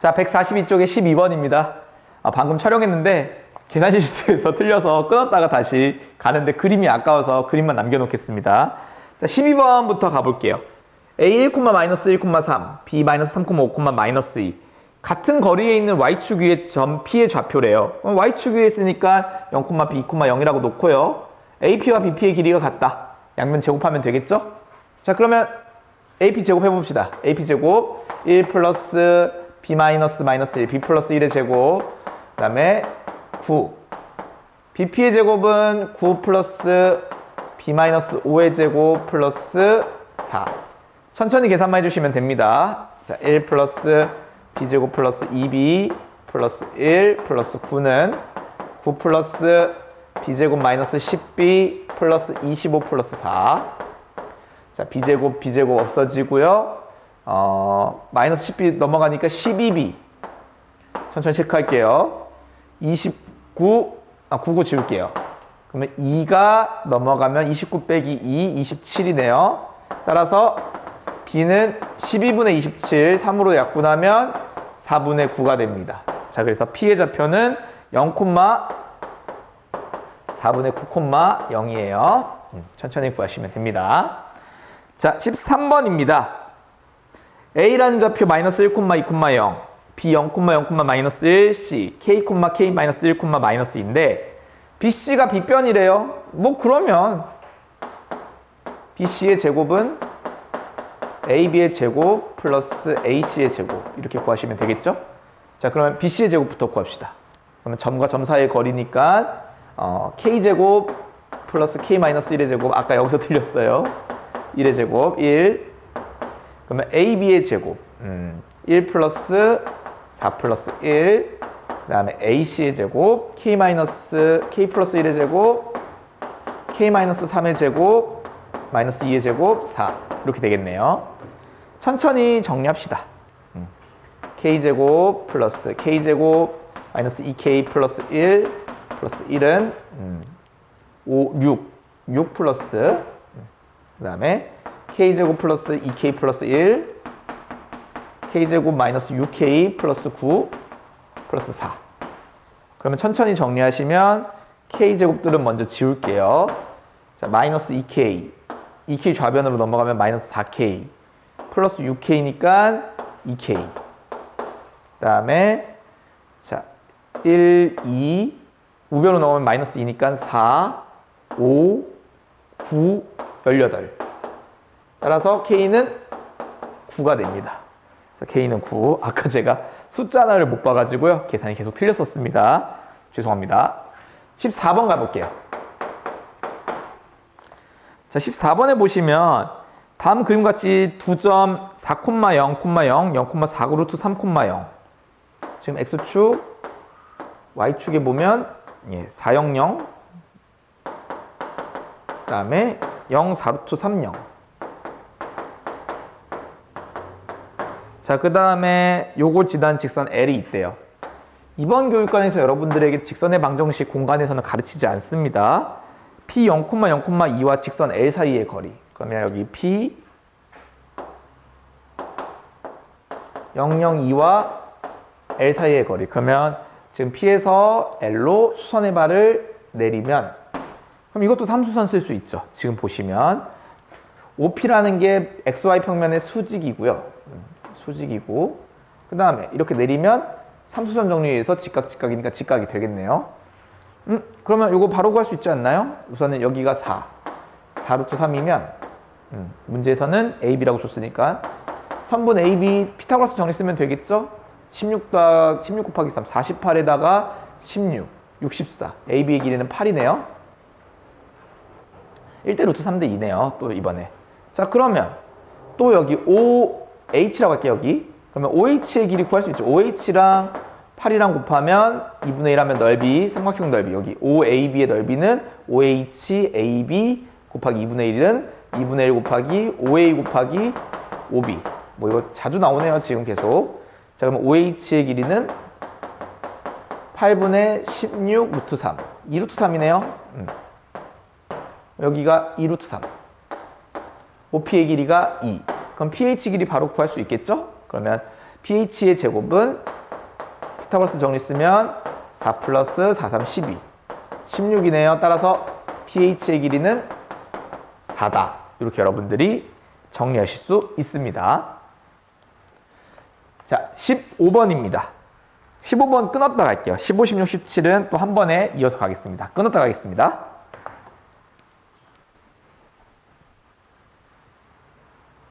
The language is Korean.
자, 142쪽에 12번입니다. 아, 방금 촬영했는데 계산 실수해서 틀려서 끊었다가 다시 가는데 그림이 아까워서 그림만 남겨놓겠습니다. 자, 12번부터 가볼게요. A 1,-1,3, B 3,5, 마이너스 2. 같은 거리에 있는 y축 위의 점 P의 좌표래요. 그럼 y축 위에 있으니까 0, B, 0이라고 놓고요. AP와 BP의 길이가 같다. 양면 제곱하면 되겠죠? 자, 그러면 AP 제곱 해봅시다. AP 제곱 1 플러스 B 마이너스 마이너스 1, B 플러스 1의 제곱, 그 다음에 9. BP의 제곱은 9 플러스 B 마이너스 5의 제곱 플러스 4. 천천히 계산만 해주시면 됩니다. 자, 1 플러스 B제곱 플러스 2B 플러스 1 플러스 9는 9 플러스 B제곱 마이너스 10B 플러스 25 플러스 4. 자, B제곱, B제곱 없어지고요. 어, 마이너스 10B 넘어가니까 12B. 천천히 체크할게요. 29, 아, 99 지울게요. 그러면 2가 넘어가면 29 빼기 2, 27이네요. 따라서 B는 12분의 27, 3으로 약분하면 4분의 9가 됩니다. 자, 그래서 P의 좌표는 0, 4분의 9, 0이에요. 음, 천천히 구하시면 됩니다. 자, 13번입니다. A라는 좌표 마이너스 1, 2, 0, B 0, 0, 마이너스 1, C, K, K 마이너스 1, 마이너스 2인데 BC가 B변이래요. 뭐 그러면 BC의 제곱은 AB의 제곱 플러스 AC의 제곱 이렇게 구하시면 되겠죠? 자 그러면 BC의 제곱부터 구합시다. 그러면 점과 점 사이의 거리니까 어, K제곱 플러스 K 마이너스 1의 제곱 아까 여기서 틀렸어요. 1의 제곱 1 그러면 AB의 제곱 음, 1 플러스 4 플러스 1 그 다음에 AC의 제곱 K 마이너스 K 플러스 1의 제곱 K 마이너스 3의 제곱 마이너스 2의 제곱 4 이렇게 되겠네요. 천천히 정리합시다. 음. K제곱 플러스 K제곱 마이너스 2K 플러스 1 플러스 1은 음, 5, 6 6 플러스 그 다음에 K제곱 플러스 2K 플러스 1 K제곱 마이너스 6K 플러스 9 플러스 4 그러면 천천히 정리하시면 K제곱들은 먼저 지울게요. 자 마이너스 2K 2K 좌변으로 넘어가면 마이너스 4K 플러스 6K니까 2K 그 다음에 자 1, 2 우변으로 넘어가면 마이너스 2니까 4, 5, 9, 18 따라서 K는 9가 됩니다. K는 9 아까 제가 숫자 하나를 못 봐가지고요. 계산이 계속 틀렸었습니다. 죄송합니다. 14번 가볼게요. 자, 14번에 보시면 다음 그림같이 두점 4,0, 0,0, 0,4 루트 3,0 지금 X축, Y축에 보면 예, 400 그 다음에 0, 4 루트 30 자, 그 다음에 요거 지단 직선 L이 있대요. 이번 교육관에서 여러분들에게 직선의 방정식 공간에서는 가르치지 않습니다. P 0,0,2와 직선 L 사이의 거리. 그러면 여기 P 002와 L 사이의 거리. 그러면 지금 P에서 L로 수선의 발을 내리면 그럼 이것도 삼수선 쓸 수 있죠. 지금 보시면 OP라는 게 XY 평면의 수직이고요. 음, 수직이고 그 다음에 이렇게 내리면 삼수선 정리에서 직각 직각이니까 직각이 되겠네요. 음, 그러면 이거 바로 구할 수 있지 않나요? 우선은 여기가 4. 4루트 3이면 음, 문제에서는 AB라고 줬으니까 선분 AB 피타고라스 정리 쓰면 되겠죠? 16, 다, 16 곱하기 3, 48에다가 16, 64. AB의 길이는 8이네요. 1대 루트 3대 2네요. 또 이번에. 자, 그러면 또 여기 OH라고 할게요, 여기. 그러면 OH의 길이 구할 수 있죠. OH랑 8이랑 곱하면 2분의 1 하면 넓이, 삼각형 넓이. 여기 OAB의 넓이는 OHAB 곱하기 2분의 1은 2분의 1 곱하기 OA 곱하기 OB. 뭐 이거 자주 나오네요, 지금 계속. 자, 그러면 OH의 길이는 8분의 16 루트 3. 2 루트 3이네요. 음. 여기가 2 루트 3. OP의 길이가 2. 그럼 pH 길이 바로 구할 수 있겠죠? 그러면 pH의 제곱은 피타고라스 정리 쓰면 4 플러스 4, 3, 12. 16이네요. 따라서 pH의 길이는 4다. 이렇게 여러분들이 정리하실 수 있습니다. 자, 15번입니다. 15번 끊었다 갈게요. 15, 16, 17은 또 한 번에 이어서 가겠습니다. 끊었다 가겠습니다.